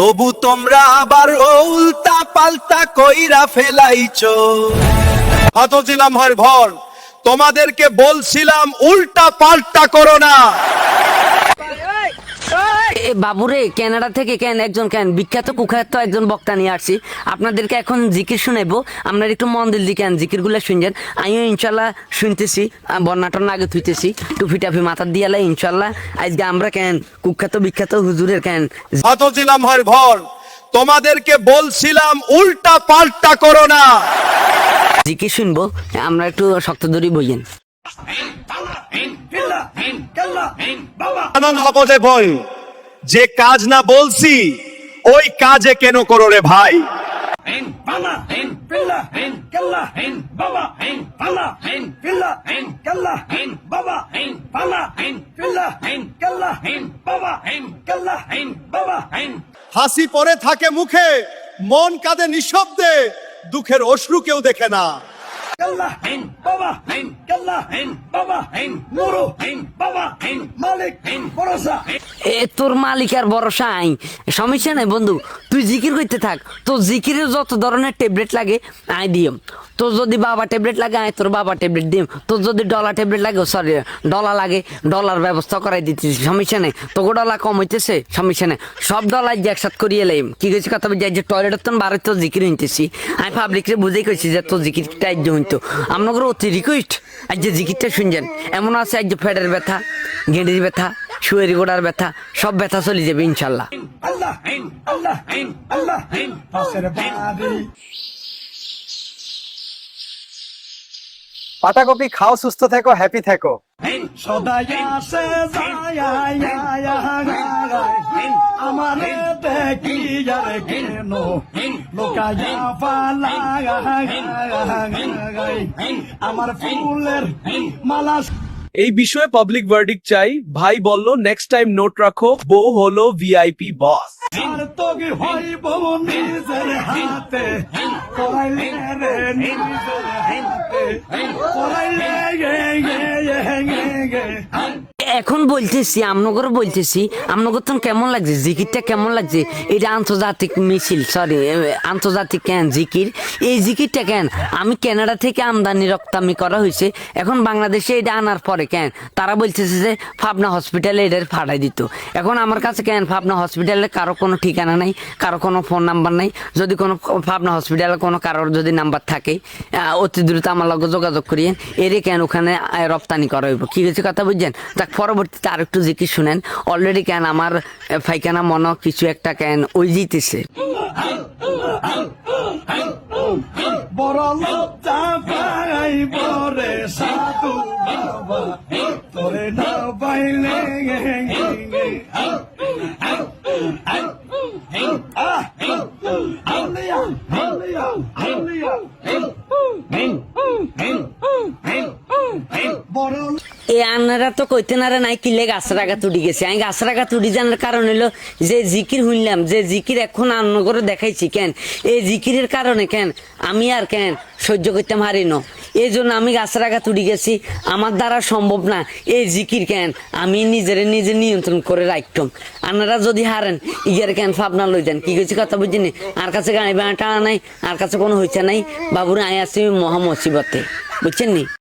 তবু তোমরা আবার উল্টা পাল্টা কইরা ফেলাইছ। হত ছিলাম হয় ভর, তোমাদেরকে বলছিলাম উল্টা পাল্টা করো না। বাবুরে কানাডা থেকে কেন একজন কেন? বিখ্যাত কুখ্যাত একজন বক্তা নিয়ে আসছি। আপনাদেরকে এখন জিকির শুনাইবো। আপনারা একটু মন দিল কেন জিকিরগুলা শুনছেন? আমিও ইনশাল্লাহ শুনতেছি আহ, বন্যা টন্না আগে থুইতেছি। টুপি টাপি মাথার দিয়ালে ইনশাল্লাহ। আজকে আমরা কেন কুখ্যাত বিখ্যাত হুজুরের কেন ছিলাম হয় ভর তোমাদেরকে বলছিলাম উল্টা পাল্টা করো না। জিকির শুনব আমরা একটু শক্ত দড়ি বইয়েন। আনন্দ হপদে ভয় যে কাজ না বলছি ওই কাজে কেন করো রে ভাই? হাসি পরে থাকে মুখে মন কাঁদে নিঃশব্দে দুঃখের অশ্রু কেউ দেখে না। বাবা বাবা মালিক এ, তোর মালিক আর ভরসা আই সমস্যা নাই, বন্ধু। তুই জিকির করতে থাক। তোর জিকিরের যত ধরনের ট্যাবলেট লাগে আই দিম তোর যদি বাবা ট্যাবলেট লাগে, আয় তোর বাবা ট্যাবলেট দিম তোর যদি ডলার ট্যাবলেট লাগে সরি ডলার লাগে, ডলার ব্যবস্থা করাই দিতেছি। সমস্যা নেই। তোকে ডলার কম হইতেছে, সমস্যা নেই। সব ডলার যে একসাথ করিয়ে লাইম। কি কইছি কথা বলছি? যে টয়লেটের তো বারে তো জিকির হইতেছি। আমি পাবলিকরে বুঝেই কইছি যে তোর জিকিরটা আজ হইতো। আপনাদের অতি রিকোয়েস্ট আজ যে জিকিরটা শুনছেন, এমন আছে, আজ যে ফেডের ব্যথা, গেঁড়ির ব্যথা শুয়ের গোড়ার ব্যথা সব ব্যথা চলে যাবে ইনশাল্লাহ। badi. পাতাকপি খাও সুস্থ থেকো হ্যাপি থেকো। দেখি কেন? লোকায়া আমার ফুলের মালা এই বিষয়ে পাবলিক ভার্ডিক চাই। ভাই বলল নেক্সট টাইম নোট রাখো বউ হলো ভিআইপি বস এখন বলতেছি আমনগর বলতেছি আমনগর তো কেমন লাগছে? জিকিরটা কেমন লাগছে? এটা আন্তর্জাতিক মিছিল সরি আন্তর্জাতিক কেন জিকির? এই জিকিরটা কেন? আমি কানাডা থেকে আমদানি রপ্তানি করা হয়েছে। এখন বাংলাদেশে এটা আনার পরে কেন? তারা বলতেছে যে পাবনা হসপিটালে এটার ফাটাই দিত। এখন আমার কাছে কেন পাবনা হসপিটালে কারও কোনো ঠিকানা নাই, কারও কোনো ফোন নাম্বার নাই? যদি কোনো পাবনা হসপিটালে কোনো কারোর যদি নাম্বার থাকে অতি দ্রুত আমার লগে যোগাযোগ করিয়েন। এরে কেন ওখানে রপ্তানি করা হইব? কি হয়েছে কথা বুঝছেন? তা পরবর্তীতে আর একটু জিকির শুনেন। অলরেডি কেন আমার ফাইখানা মনে কিছু একটা কেন ওই জিতেছে। বড় লজ্জা পাই সাধু। বাবা তোরে না পাইলে এ আনারা তো কইতে নাই কিলে গাছ রাগা তুড়ি গেছে। আমি গাছ রাগা তুড়ি জানার কারণ হলো যে জিকির শুনলাম, যে জিকির এখন করে দেখাইছি কেন? এই জিকিরের কারণে কেন? আমি আর কেন সহ্য করতে পারি না। এই জন্য আমি গাছ রাগা তুড়ি গেছি। আমার দ্বারা সম্ভব না এই জিকির কেন? আমি নিজের নিজে নিয়ন্ত্রণ করে রাখতাম। আনারা যদি হারেন ইগার কেন ভাবনা লই যান কি কইছি কথা বুঝিনি? আর কাছে গাড়ি বাঁটা নাই, আর কাছে কোনো হইছে নাই। বাবুরে আয় আসি মহা মুসিবতে। বুঝছেন নি?